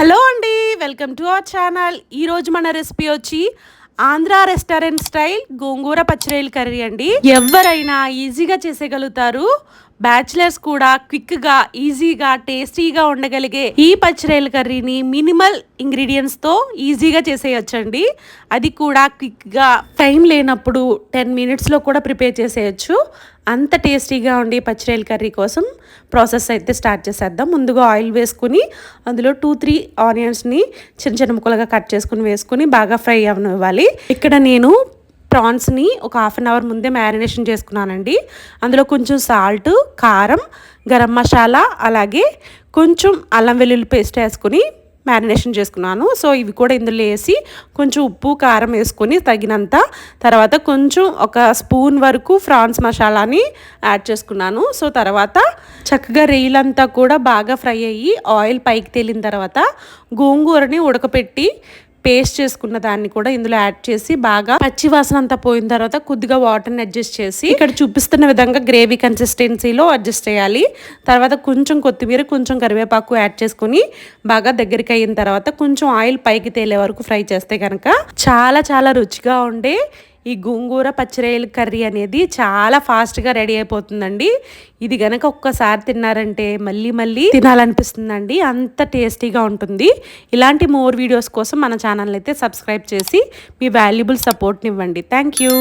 Hello అండి welcome to our channel. ఈరోజు మన రెసిపీ వచ్చి ఆంధ్ర రెస్టారెంట్ స్టైల్ గోంగూర పచ్చిరొయ్యల కర్రీ అండి. ఎవరైనా ఈజీగా చేసేయగలుగుతారు. బ్యాచిలర్స్ కూడా క్విక్గా ఈజీగా టేస్టీగా ఉండగలిగే ఈ పచ్చిరాయల కర్రీని మినిమల్ ఇంగ్రీడియంట్స్తో ఈజీగా చేసేయచ్చండి. అది కూడా క్విక్గా టైం లేనప్పుడు టెన్ మినిట్స్లో కూడా ప్రిపేర్ చేసేయచ్చు. అంత టేస్టీగా ఉండి పచ్చిరాయల కర్రీ కోసం ప్రాసెస్ అయితే స్టార్ట్ చేసేద్దాం. ముందుగా ఆయిల్ వేసుకుని అందులో టూ త్రీ ఆనియన్స్ని చిన్న చిన్న ముక్కలుగా కట్ చేసుకుని వేసుకుని బాగా ఫ్రై అవ్వనివ్వాలి ఇక్కడ నేను ప్రాన్స్ని ఒక హాఫ్ అన్ అవర్ ముందే మ్యారినేషన్ చేసుకున్నానండి. అందులో కొంచెం సాల్ట్ కారం గరం మసాలా అలాగే కొంచెం అల్లం వెల్లుల్లి పేస్ట్ వేసుకుని మ్యారినేషన్ చేసుకున్నాను. సో ఇవి కూడా ఇందులో వేసి కొంచెం ఉప్పు కారం వేసుకొని తగినంత తర్వాత కొంచెం ఒక స్పూన్ వరకు ఫ్రాన్స్ మసాలాని యాడ్ చేసుకున్నాను. సో తర్వాత చక్కగా రెయిలంతా కూడా బాగా ఫ్రై అయ్యి ఆయిల్ పైకి తేలిన తర్వాత గోంగూరని ఉడకపెట్టి పేస్ట్ చేసుకున్న దాన్ని కూడా ఇందులో యాడ్ చేసి బాగా పచ్చి వాసన అంతా పోయిన తర్వాత కొద్దిగా వాటర్ని అడ్జస్ట్ చేసి ఇక్కడ చూపిస్తున్న విధంగా గ్రేవీ కన్సిస్టెన్సీలో అడ్జస్ట్ చేయాలి. తర్వాత కొంచెం కొత్తిమీర కొంచెం కరివేపాకు యాడ్ చేసుకుని బాగా దగ్గరికి అయిన తర్వాత కొంచెం ఆయిల్ పైకి తేలే వరకు ఫ్రై చేస్తే కనుక చాలా చాలా రుచిగా ఉండే ఈ గోంగూర పచ్చిరొయ్యల కర్రీ అనేది చాలా ఫాస్ట్గా రెడీ అయిపోతుందండి. ఇది గనక ఒక్కసారి తిన్నారంటే మళ్ళీ మళ్ళీ తినాలనిపిస్తుందండి. అంత టేస్టీగా ఉంటుంది. ఇలాంటి మోర్ వీడియోస్ కోసం మన ఛానల్ అయితే సబ్స్క్రైబ్ చేసి మీ వాల్యుబుల్ సపోర్ట్ని ఇవ్వండి థ్యాంక్ యూ